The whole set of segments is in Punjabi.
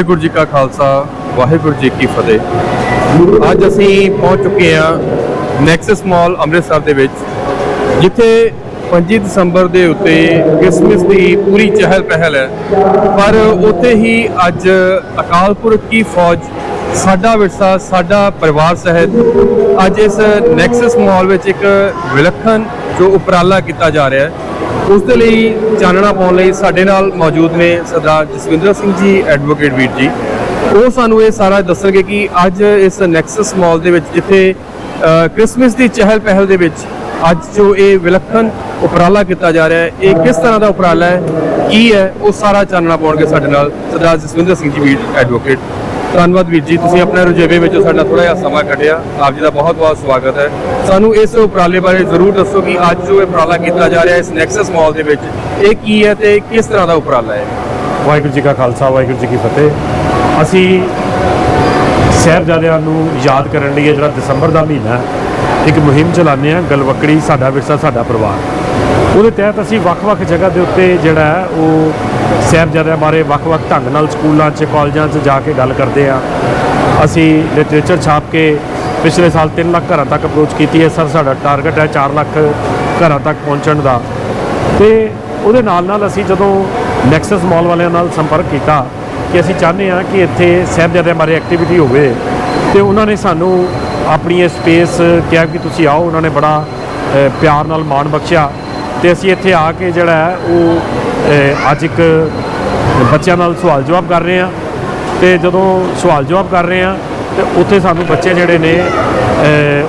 ਵਾਹਿਗੁਰੂ ਜੀ ਕਾ ਖਾਲਸਾ, ਵਾਹਿਗੁਰੂ ਜੀ ਕੀ ਫਤਿਹ। ਅੱਜ ਅਸੀਂ ਪਹੁੰਚ ਚੁੱਕੇ ਹਾਂ ਨੈਕਸਸ ਮਾਲ ਅੰਮ੍ਰਿਤਸਰ ਦੇ ਵਿੱਚ, ਜਿੱਥੇ 25 ਦਸੰਬਰ ਦੇ ਉੱਤੇ ਕ੍ਰਿਸਮਸ ਦੀ ਪੂਰੀ ਚਹਿਲ ਪਹਿਲ ਹੈ। ਪਰ ਉੱਥੇ ਹੀ ਅੱਜ ਅਕਾਲ ਪੁਰਖ ਕੀ ਫੌਜ, ਸਾਡਾ ਵਿਰਸਾ, ਸਾਡਾ ਪਰਿਵਾਰ ਸਹਿਤ ਅੱਜ ਇਸ ਨੈਕਸਸ ਮਾਲ ਵਿੱਚ ਇੱਕ ਵਿਲੱਖਣ ਜੋ ਉਪਰਾਲਾ ਕੀਤਾ ਜਾ ਰਿਹਾ ਹੈ। ਉਸ ਦੇ ਲਈ ਚਾਨਣਾ ਪਾਉਣ ਲਈ ਸਾਡੇ ਨਾਲ ਮੌਜੂਦ ਨੇ ਸਰਦਾਰ ਜਸਵਿੰਦਰ ਸਿੰਘ ਜੀ ਐਡਵੋਕੇਟ ਵੀਰ ਜੀ। ਉਹ ਸਾਨੂੰ ਇਹ ਸਾਰਾ ਦੱਸਣਗੇ ਕਿ ਅੱਜ ਇਸ ਨੈਕਸਸ ਮਾਲ ਦੇ ਵਿੱਚ ਜਿੱਥੇ ਅ, ਕ੍ਰਿਸਮਸ ਦੀ ਚਹਿਲ ਪਹਿਲ ਦੇ ਵਿੱਚ ਅੱਜ ਜੋ ਇਹ ਵਿਲੱਖਣ ਉਪਰਾਲਾ ਕੀਤਾ ਜਾ ਰਿਹਾ ਹੈ ਇਹ ਕਿਸ ਤਰ੍ਹਾਂ ਦਾ ਉਪਰਾਲਾ ਹੈ ਕੀ ਹੈ ਉਹ ਸਾਰਾ ਚਾਨਣਾ ਪਾਉਣਗੇ ਸਾਡੇ ਨਾਲ ਸਰਦਾਰ ਜਸਵਿੰਦਰ ਸਿੰਘ ਜੀ ਵੀਰ ਐਡਵੋਕੇਟ ਧੰਨਵਾਦ ਵੀਰ ਜੀ, ਤੁਸੀਂ ਆਪਣੇ ਰੁਝੇਵੇ ਵਿੱਚੋਂ ਸਾਡਾ ਥੋੜਾ ਜਿਹਾ ਸਮਾਂ ਕੱਢਿਆ। ਆਪ ਜੀ ਦਾ ਬਹੁਤ ਬਹੁਤ ਸਵਾਗਤ ਹੈ। ਸਾਨੂੰ ਇਸ ਉਪਰਾਲੇ ਬਾਰੇ ਜ਼ਰੂਰ ਦੱਸੋ ਕਿ ਅੱਜ ਜੋ ਇਹ ਉਪਰਾਲਾ ਕੀਤਾ ਜਾ ਰਿਹਾ ਇਸ ਨੈਕਸਸ ਮਾਲ ਦੇ ਵਿੱਚ, ਇਹ ਕੀ ਹੈ ਤੇ ਕਿਸ ਤਰ੍ਹਾਂ ਦਾ ਉਪਰਾਲਾ ਹੈ? ਵਾਹਿਗੁਰੂ ਜੀ ਕਾ ਖਾਲਸਾ, ਵਾਹਿਗੁਰੂ ਜੀ ਕੀ ਫਤਿਹ। ਅਸੀਂ ਸਾਹਿਬਜ਼ਾਦਿਆਂ ਨੂੰ ਯਾਦ ਕਰਨ ਲਈ ਇਹ ਜਿਹੜਾ ਦਸੰਬਰ ਦਾ ਮਹੀਨਾ ਇੱਕ ਮੁਹਿੰਮ ਚਲਾਉਂਦੇ ਆ ਗਲਵਕੜੀ ਸਾਡਾ ਵਿਰਸਾ, ਸਾਡਾ ਪਰਿਵਾਰ। ਉਹਦੇ ਤਹਿਤ ਅਸੀਂ ਵੱਖ-ਵੱਖ ਜਗ੍ਹਾ ਦੇ ਉੱਤੇ ਜਿਹੜਾ ਹੈ, ਉਹ ਸਾਹਿਬਜ਼ਾਦਿਆਂ ਬਾਰੇ ਵੱਖ-ਵੱਖ ਢੰਗ ਨਾਲ ਸਕੂਲਾਂ 'ਚ, ਕਾਲਜਾਂ 'ਚ ਜਾ ਕੇ ਗੱਲ ਕਰਦੇ ਆ ਅਸੀਂ ਲਿਟਰੇਚਰ ਛਾਪ ਕੇ ਪਿਛਲੇ ਸਾਲ 3 ਲੱਖ ਘਰਾਂ ਤੱਕ ਅਪਰੋਚ ਕੀਤੀ ਹੈ। ਸਰ, ਸਾਡਾ ਟਾਰਗੇਟ ਹੈ 4 ਲੱਖ ਘਰਾਂ ਤੱਕ ਪਹੁੰਚਣ ਦਾ। ਤੇ ਉਹਦੇ ਨਾਲ ਨਾਲ ਅਸੀਂ ਜਦੋਂ ਨੈਕਸਸ ਮਾਲ ਵਾਲਿਆਂ ਨਾਲ ਸੰਪਰਕ ਕੀਤਾ ਕਿ ਅਸੀਂ ਚਾਹੁੰਦੇ ਹਾਂ ਕਿ ਇੱਥੇ ਸਾਹਿਬਜ਼ਾਦਿਆਂ ਬਾਰੇ ਐਕਟੀਵਿਟੀ ਹੋਵੇ, ਤੇ ਉਹਨਾਂ ਨੇ ਸਾਨੂੰ ਆਪਣੀ ਇਹ ਸਪੇਸ ਕਿਹਾ ਕਿ ਤੁਸੀਂ ਆਓ। ਉਹਨਾਂ ਨੇ ਬੜਾ ਪਿਆਰ ਨਾਲ ਮਾਣ ਬਖਸ਼ਿਆ। ਤੇ ਅਸੀਂ ਇੱਥੇ ਆ ਕੇ ਜਿਹੜਾ ਹੈ ਉਹ ਅੱਜ ਇੱਕ ਬੱਚਿਆਂ ਨਾਲ ਸਵਾਲ ਜਵਾਬ ਕਰ ਰਹੇ ਹਾਂ। ਤੇ ਜਦੋਂ ਸਵਾਲ ਜਵਾਬ ਕਰ ਰਹੇ ਹਾਂ ਤੇ ਉੱਥੇ ਸਾਨੂੰ ਬੱਚੇ ਜਿਹੜੇ ਨੇ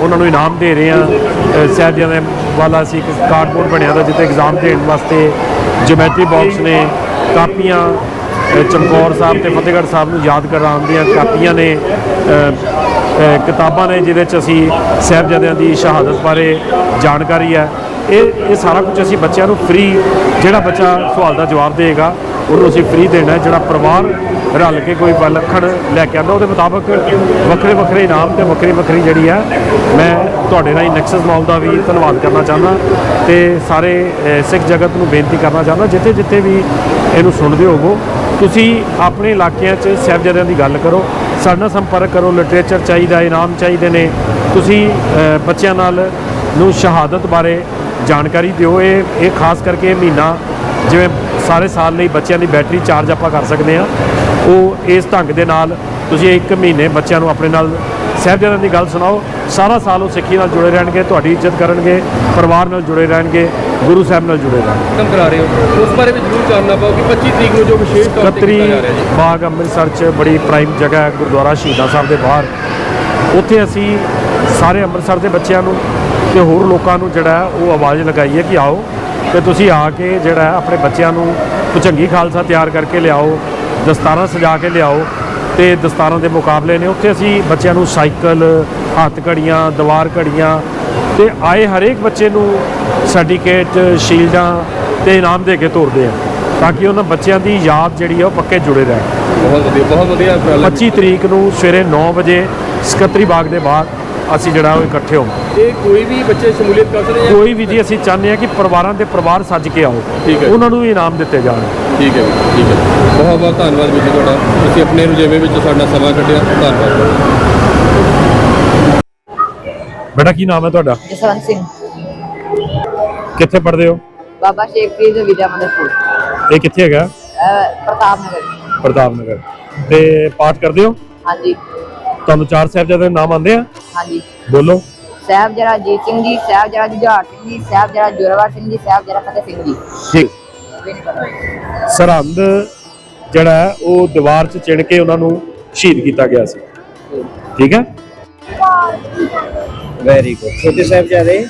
ਉਹਨਾਂ ਨੂੰ ਇਨਾਮ ਦੇ ਰਹੇ ਹਾਂ। ਅ, ਸਾਹਿਬਜ਼ਾਦਿਆਂ ਵਾਲਾ ਸੀ ਇੱਕ ਕਾਰਡਬੋਰਡ ਬਣਿਆ ਦਾ ਜਿੱਥੇ ਐਗਜ਼ਾਮ ਦੇਣ ਵਾਸਤੇ ਜਿਓਮੈਟਰੀ ਬਾਕਸ ਨੇ ਕਾਪੀਆਂ ਚਮਕੌਰ ਸਾਹਿਬ ਤੇ ਫਤਿਹਗੜ੍ਹ ਸਾਹਿਬ ਨੂੰ ਯਾਦ ਕਰਾਉਣ ਦੀਆਂ ਕਾਪੀਆਂ ਨੇ ਕਿਤਾਬਾਂ ਨੇ ਜਿਹਦੇ 'ਚ ਅਸੀਂ ਸਾਹਿਬਜ਼ਾਦਿਆਂ ਦੀ ਸ਼ਹਾਦਤ ਬਾਰੇ ਜਾਣਕਾਰੀ ਹੈ। ਇਹ ਇਹ ਸਾਰਾ ਕੁਝ ਅਸੀਂ ਬੱਚਿਆਂ ਨੂੰ ਫ੍ਰੀ ਜਿਹੜਾ ਬੱਚਾ ਸਵਾਲ ਦਾ ਜਵਾਬ ਦੇਗਾ ਉਹਨੂੰ ਅਸੀਂ ਫ੍ਰੀ ਦੇਣਾ ਜਿਹੜਾ ਪਰਿਵਾਰ ਰਲ ਕੇ ਕੋਈ ਵਿਲੱਖਣ ਲੈ ਕੇ ਆਉਂਦਾ, ਉਹਦੇ ਮੁਤਾਬਕ ਵੱਖਰੇ ਵੱਖਰੇ ਇਨਾਮ ਤੇ ਵੱਖਰੀ ਵੱਖਰੀ ਜਿਹੜੀ ਹੈ, ਮੈਂ ਤੁਹਾਡੇ ਨਾਲ ਨੈਕਸਸ ਮਾਲ ਦਾ ਵੀ ਧੰਨਵਾਦ ਕਰਨਾ ਚਾਹੁੰਦਾ ਤੇ ਸਾਰੇ ਸਿੱਖ ਜਗਤ ਨੂੰ ਬੇਨਤੀ ਕਰਨਾ ਚਾਹੁੰਦਾ ਜਿੱਥੇ ਜਿੱਥੇ ਵੀ ਇਹਨੂੰ ਸੁਣਦੇ ਹੋਵੋ। ਤੁਸੀਂ ਆਪਣੇ ਇਲਾਕਿਆਂ 'ਚ ਸਾਹਿਬਜ਼ਾਦਿਆਂ ਦੀ ਗੱਲ ਕਰੋ, ਸਾਡੇ ਨਾਲ ਸੰਪਰਕ ਕਰੋ ਲਿਟਰੇਚਰ ਚਾਹੀਦਾ, ਇਨਾਮ ਚਾਹੀਦੇ ਨੇ। ਤੁਸੀਂ ਬੱਚਿਆਂ ਨਾਲ ਨੂੰ ਸ਼ਹਾਦਤ ਬਾਰੇ ਜਾਣਕਾਰੀ ਦਿਓ। ਇਹ ਇਹ ਖਾਸ ਕਰਕੇ ਮਹੀਨਾ ਜਿਵੇਂ ਸਾਰੇ ਸਾਲ ਲਈ ਬੱਚਿਆਂ ਦੀ ਬੈਟਰੀ ਚਾਰਜ ਆਪਾਂ ਕਰ ਸਕਦੇ ਆ ਉਹ ਇਸ ਢੰਗ ਦੇ ਨਾਲ ਤੁਸੀਂ ਇੱਕ ਮਹੀਨੇ ਬੱਚਿਆਂ ਨੂੰ ਆਪਣੇ ਨਾਲ ਸਾਹਿਬਜ਼ਾਦਿਆਂ ਦੀ ਗੱਲ ਸੁਣਾਓ। ਸਾਰਾ ਸਾਲ ਉਹ ਸਿੱਖੀ ਨਾਲ ਜੁੜੇ ਰਹਿਣਗੇ ਤੁਹਾਡੀ ਇੱਜ਼ਤ ਕਰਨਗੇ ਪਰਿਵਾਰ ਨਾਲ ਜੁੜੇ ਰਹਿਣਗੇ ਗੁਰੂ ਸਾਹਿਬ ਨਾਲ ਜੁੜੇ ਰਹਿਣਗੇ। ਕੰਮ ਕਰਾ ਰਹੇ ਹੋ। ਉਸ ਬਾਰੇ ਵੀ ਜ਼ਰੂਰ ਜਾਣਨਾ ਪਾਓ ਕਿ 25 ਤਰੀਕ ਨੂੰ ਜੋ ਵਿਸ਼ੇਸ਼ ਤੌਰ ਤੇ ਕੀਤਾ ਜਾ ਰਿਹਾ ਜੀ। ਬਾਗ ਅੰਮ੍ਰਿਤਸਰ 'ਚ ਬੜੀ ਪ੍ਰਾਈਮ ਜਗ੍ਹਾ ਹੈ ਗੁਰਦੁਆਰਾ ਸ਼ਹੀਦਾਂ ਸਾਹਿਬ ਦੇ ਬਾਹਰ। ਉੱਥੇ ਅਸੀਂ ਸਾਰੇ ਅੰਮ੍ਰਿਤਸਰ ਦੇ ਬੱਚਿਆਂ ਨੂੰ ਤੇ ਹੋਰ ਲੋਕਾਂ ਨੂੰ ਜਿਹੜਾ ਉਹ ਆਵਾਜ਼ ਲਗਾਈ ਹੈ ਕਿ ਆਓ ਤੇ ਤੁਸੀਂ ਆ ਕੇ ਜਿਹੜਾ ਆਪਣੇ ਬੱਚਿਆਂ ਨੂੰ ਭੁਜੰਗੀ ਖਾਲਸਾ ਤਿਆਰ ਕਰਕੇ ਲਿਆਓ ਦਸਤਾਰਾਂ ਸਜਾ ਕੇ ਲਿਆਓ। ਤੇ ਦਸਤਾਰਾਂ ਦੇ ਮੁਕਾਬਲੇ ਨੇ। ਉੱਥੇ ਅਸੀਂ ਬੱਚਿਆਂ ਨੂੰ ਸਾਈਕਲ ਹੱਥ ਘੜੀਆਂ ਦੀਵਾਰ ਘੜੀਆਂ ਤੇ ਆਏ ਹਰੇਕ ਬੱਚੇ ਨੂੰ ਸਰਟੀਫਿਕੇਟ ਸ਼ੀਲਡਾਂ ਤੇ ਇਨਾਮ ਦੇ ਕੇ ਤੋਰਦੇ ਆ ਤਾਂ ਕਿ ਉਹਨਾਂ ਬੱਚਿਆਂ ਦੀ ਯਾਦ ਜਿਹੜੀ ਆ ਉਹ ਪੱਕੇ ਜੁੜੇ ਰਹਿਣ। ਬਹੁਤ ਵਧੀਆ ਬਹੁਤ ਵਧੀਆ ਉਪਰਾਲਾ 25 ਤਰੀਕ ਨੂੰ ਸਵੇਰੇ 9 ਵਜੇ ਸਕੱਤਰੀ ਬਾਗ ਦੇ ਬਾਹਰ ਅਸੀਂ ਜਿਹੜਾ ਉਹ ਇਕੱਠੇ ਹੋਵਾਂਗੇ ਇਹ ਕੋਈ ਵੀ ਬੱਚੇ ਸ਼ਮੂਲੀਅਤ ਕਰ ਸਕਦੇ ਕੋਈ ਵੀ ਜੀ ਅਸੀਂ ਚਾਹੁੰਦੇ ਹਾਂ ਕਿ ਪਰਿਵਾਰਾਂ ਦੇ ਪਰਿਵਾਰ ਸੱਜ ਕੇ ਆਓ ਠੀਕ ਹੈ। ਉਹਨਾਂ ਨੂੰ ਵੀ ਇਨਾਮ ਦਿੱਤੇ ਜਾਣ। ਠੀਕ ਹੈ ਜੀ, ਠੀਕ ਹੈ। ਬਹੁਤ ਬਹੁਤ ਧੰਨਵਾਦ ਵੀਰ ਜੀ ਤੁਹਾਡਾ। ਤੁਸੀਂ ਆਪਣੇ ਰੁਝੇਵੇ ਵਿੱਚ ਸਾਡਾ ਸਮਾਂ ਕੱਢਿਆ। ਧੰਨਵਾਦ। ਬੇਟਾ ਕੀ ਨਾਮ ਹੈ ਤੁਹਾਡਾ? ਜਸਵੰਤ ਸਿੰਘ। ਕਿੱਥੇ ਪੜ੍ਹਦੇ ਹੋ? ਬਾਬਾ ਸ਼ੇਖ ਫਰੀਦ ਵਿਦਿਆ ਮੰਦਰ ਸਕੂਲ ਇਹ ਕਿੱਥੇ ਹੈਗਾ? ਪ੍ਰਤਾਪ ਨਗਰ। ਪ੍ਰਤਾਪ ਨਗਰ। ਤੇ ਪਾਠ ਕਰਦੇ ਹੋ? ਹਾਂਜੀ। ਤੁਹਾਨੂੰ ਚਾਰ ਸਾਹਿਬਜ਼ਾਦੇ ਦੇ ਨਾਮ ਆਉਂਦੇ ਆ? ਹਾਂਜੀ। ਬੋਲੋ। ਸਾਹਿਬ ਜਰਾ ਜੀਤ ਸਿੰਘ ਜੀ ਸਾਹਿਬ ਜਰਾ ਜੁਝਾਰ ਸਿੰਘ ਜੀ ਸਾਹਿਬ ਜਰਾ ਜੋਰਾਵਰ ਸਿੰਘ ਜੀ ਸਾਹਿਬ ਜਰਾ ਫਤਿਹ ਸਿੰਘ ਜੀ। ਠੀਕ। ਸਰਹੰਦ ਜਿਹੜਾ ਉਹ ਦੀਵਾਰ 'ਚ ਚਿਣ ਕੇ ਉਹਨਾਂ ਨੂੰ ਸ਼ਹੀਦ ਕੀਤਾ ਗਿਆ ਸੀ। ਠੀਕ ਹੈ? ਵੈਰੀ ਗੁੱਡ ਛੋਟੇ ਸਾਹਿਬਜ਼ਾਦੇ।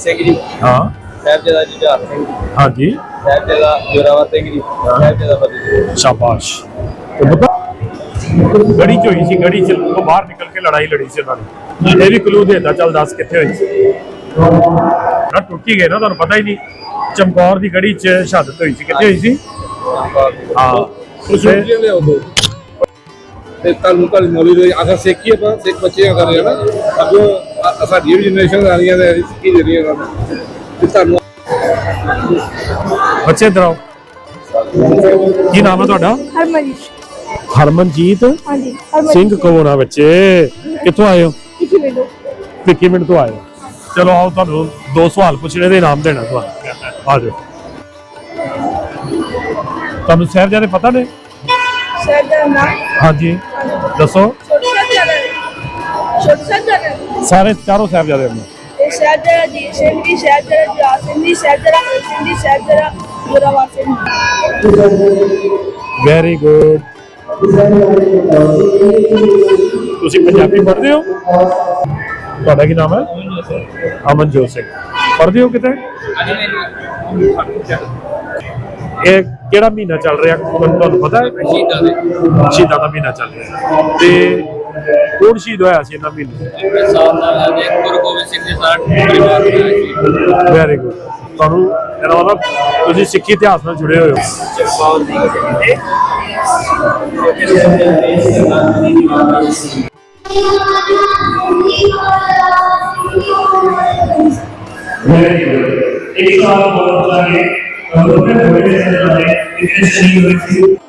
ਸਿੰਘ ਜੀ ਹਾਂ। ਸਾਹਿਬਜ਼ਾਦਾ ਜੁਝਾਰ ਸਿੰਘ ਜੀ। ਹਾਂਜੀ। ਸਾਹਿਬਜ਼ਾਦਾ ਜੋਰਾਵਰ ਸਿੰਘ ਜੀ ਸਾਹਿਬਜ਼ਾਦਾ ਫਤਿਹ ਸ਼ਾਬਾਸ਼। ਤੇ ਪਤਾ ਗੜੀ ਚ ਹੋਈ ਸੀ ਗੜੀ ਚ ਤੋਂ ਬਾਹਰ ਨਿਕਲ ਕੇ ਲੜਾਈ ਲੜੀ ਸੀ ਉਹਨਾਂ ਨੇ। ਇਹ ਵੀ ਕਲੂ ਦੇਤਾ ਚੱਲ ਦੱਸ ਕਿੱਥੇ ਹੋਈ ਸੀ। ਨਾ ਟੁੱਟੀ ਗਏ ਨਾ ਤੁਹਾਨੂੰ ਪਤਾ ਹੀ ਨਹੀਂ। ਚਮਕੌਰ ਦੀ ਗੜੀ ਚ ਸ਼ਹਾਦਤ ਹੋਈ ਸੀ। ਕਿੱਥੇ ਹੋਈ ਸੀ? ਹਾਂ। ਉਸੇ ਲੈ ਆਓ ਤੇ ਕੱਲ ਨੂੰ ਕੱਲ ਮੌਲੀ ਦੇ ਅਗਰ ਸਿੱਖੀ ਆਪਾਂ ਸਿੱਖ ਬੱਚੇ ਅਗਰ ਹੈ ਨਾ ਅੱਗੋਂ ਆ ਸਾਡੀ ਵੀ ਜਨਰੇਸ਼ਨ ਆ ਰਹੀਆਂ ਨੇ ਸਿੱਖੀ ਜਿਹੜੀ ਉਹਨਾਂ ਨੂੰ ਤੇ ਤੁਹਾਨੂੰ ਬੱਚੇ ਇੱਧਰ ਆਓ। ਕੀ ਨਾਮ ਹੈ ਤੁਹਾਡਾ? ਹਰਮਨਜੀਤ। ਹਰਮਨਜੀਤ ਹਾਂਜੀ ਸਿੰਘ ਕੌਣ ਆ ਬੱਚੇ। ਕਿੱਥੋਂ ਆਏ ਹੋ? ਇੱਕ ਮਿੰਟ ਭਿੱਖੀ ਮਿੰਟ ਤੋਂ ਆਏ ਹੋ। ਚਲੋ ਆਓ ਤੁਹਾਨੂੰ ਦੋ ਸਵਾਲ ਪੁੱਛਣੇ ਦੇ ਇਨਾਮ ਦੇਣਾ ਤੁਹਾਨੂੰ ਆ ਜਾਓ। ਤੁਹਾਨੂੰ ਸਾਹਿਬਜ਼ਾਦੇ ਪਤਾ ਨੇ? ਸਰ ਦਾ ਨਾਮ? ਹਾਂਜੀ। ਦੱਸੋ। ਛੋਟੇ ਛੋਟੇ ਸਾਰੇ ਚਾਰੋਂ ਸਾਹਿਬਜ਼ਾਦੇ ਨੇ ਇਹ ਸਾਹਿਬ ਸਿੰਘ ਜੀ ਸਾਹਿਬ ਦਾ ਸਿੰਘ ਜੀ ਸਾਹਿਬ ਦਾ ਸਿੰਘ ਜੀ ਸਾਹਿਬ ਦਾ ਸਿੰਘ ਵੈਰੀ ਗੁੱਡ ਤੁਸੀਂ ਪੰਜਾਬੀ ਪੜ੍ਹਦੇ ਹੋ? ਤੁਹਾਡਾ ਕੀ ਨਾਮ ਹੈ? ਅਮਨਜੋਤ ਸਿੰਘ। ਪੜ੍ਹਦੇ ਹੋ ਕਿਤੇ? ਇਹ ਕਿਹੜਾ ਮਹੀਨਾ ਚੱਲ ਰਿਹਾ? ਤੁਹਾਨੂੰ ਪਤਾ ਹੈ? ਸ਼ਹੀਦਾਂ ਸ਼ਹੀਦਾਂ ਦਾ ਮਹੀਨਾ ਚੱਲ ਰਿਹਾ। ਤੇ ਕੌਣ ਸ਼ਹੀਦ ਹੋਇਆ ਸੀ ਇਹਨਾਂ ਮਹੀਨੇ ਸਾਲ ਨਾਲ ਦੇ ਗੁਰੂ ਗੋਬਿੰਦ ਸਿੰਘ ਜੀ ਸਾਰਾ ਪਰਿਵਾਰ ਹੋਇਆ ਸੀ ਵੈਰੀ ਗੁੱਡ ਤੁਹਾਨੂੰ ਇਹਨਾਂ ਨਾਲ ਤੁਸੀਂ ਸਿੱਖੀ ਇਤਿਹਾਸ ਨਾਲ ਜੁੜੇ ਹੋਏ ਹੋ एक साल बहुत सारे और फिर बड़े से जाने इतने सही व्यक्ति Singhi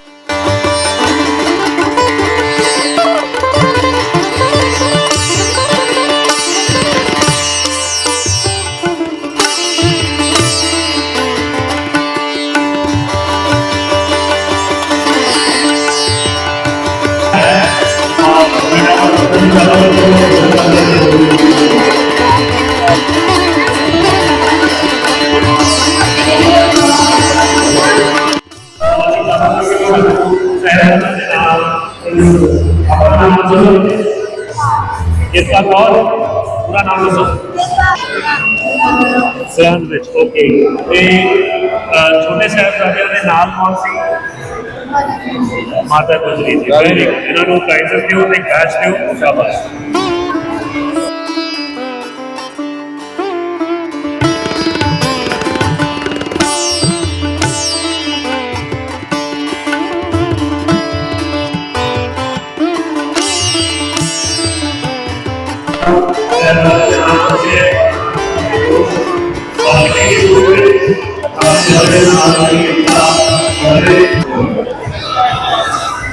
इसका कौन पूरा नाम ਦੱਸੋ ਸਰਨ ਵਿੱਚ ਓਕੇ ਤੇ ਅਹ, ਛੋਟੇ ਸਾਹਿਬਜ਼ਾਦਿਆਂ ਦੇ ਨਾਲ ਕੌਣ ਸੀ ਮਾਤਾ ਗੁਜਰੀ ਜੀ ਵੈਰੀ ਗੁੱਡ ਇਹਨਾਂ ਨੂੰ ਪ੍ਰਾਈਜ਼ਸ ਦਿਓ ਤੇ ਕੈਸ਼ ਦਿਓ ਸ਼ਾਬਾਸ਼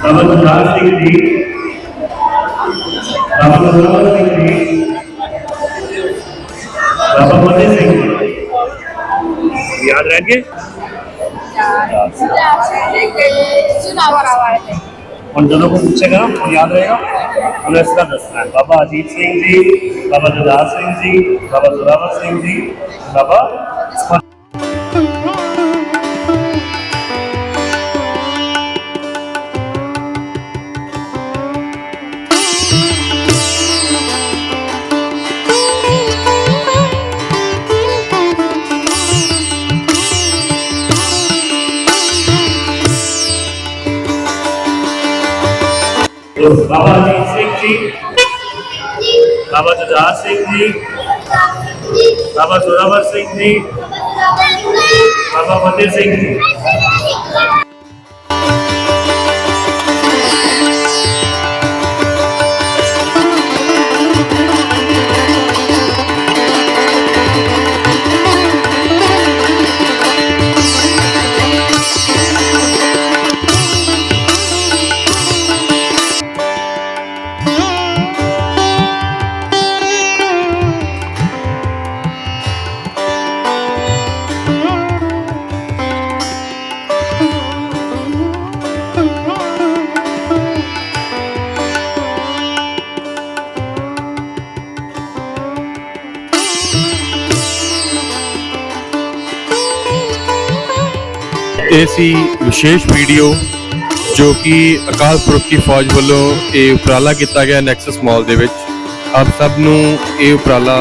ਬਾਬਾ ਗੁਰਦਾਸ ਸਿੰਘ ਜੀ ਬਾਬਾ ਗੁਰਦਾਸ ਸਿੰਘ ਜੀ ਬਾਬਾ ਮੋਹਨ ਸਿੰਘ ਜੀ ਯਾਦ ਰਹਿਣਗੇ ਹੁਣ ਜਦੋਂ ਕੋਈ ਪੁੱਛੇਗਾ ਨਾ ਯਾਦ ਰਹੇਗਾ। ਉਹਨੇ ਇਸ ਤਰ੍ਹਾਂ ਦੱਸਣਾ ਹੈ। ਬਾਬਾ ਅਜੀਤ ਸਿੰਘ ਜੀ, ਬਾਬਾ ਗੁਰਦਾਸ ਸਿੰਘ ਜੀ, ਬਾਬਾ ਜ਼ੋਰਾਵਰ ਸਿੰਘ ਜੀ, ਬਾਬਾ ਬਾਬਾ ਅਜੀਤ ਸਿੰਘ ਜੀ। ਬਾਬਾ ਜੁਝਾਰ ਸਿੰਘ ਜੀ। ਬਾਬਾ ਜ਼ੋਰਾਵਰ ਸਿੰਘ ਜੀ। ਬਾਬਾ ਫਤਿਹ ਸਿੰਘ ਜੀ। ਇਹ ਸੀ ਵਿਸ਼ੇਸ਼ ਵੀਡੀਓ ਜੋ ਕਿ ਅਕਾਲ ਪੁਰਖ ਦੀ ਫੌਜ ਵੱਲੋਂ ਇਹ ਉਪਰਾਲਾ ਕੀਤਾ ਗਿਆ ਨੈਕਸਸ ਮਾਲ ਦੇ ਵਿੱਚ। ਆਪ ਸਭ ਨੂੰ ਇਹ ਉਪਰਾਲਾ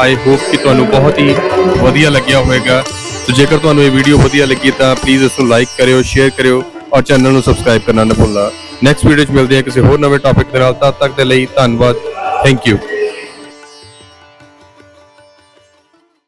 ਆਈ ਹੋਪ ਕਿ ਤੁਹਾਨੂੰ ਬਹੁਤ ਹੀ ਵਧੀਆ ਲੱਗਿਆ ਹੋਵੇਗਾ। ਸੋ ਜੇਕਰ ਤੁਹਾਨੂੰ ਇਹ ਵੀਡੀਓ ਵਧੀਆ ਲੱਗੀ ਤਾਂ ਪਲੀਜ਼ ਇਸ ਨੂੰ ਲਾਈਕ ਕਰਿਓ ਸ਼ੇਅਰ ਕਰਿਓ ਔਰ ਚੈਨਲ ਨੂੰ ਸਬਸਕ੍ਰਾਈਬ ਕਰਨਾ ਨਾ ਭੁੱਲਣਾ। ਨੈਕਸਟ ਵੀਡੀਓ 'ਚ ਮਿਲਦੇ ਹਾਂ ਕਿਸੇ ਹੋਰ ਨਵੇਂ ਟੌਪਿਕ ਦੇ ਨਾਲ। ਤਦ ਤੱਕ ਦੇ ਲਈ ਧੰਨਵਾਦ। Thank you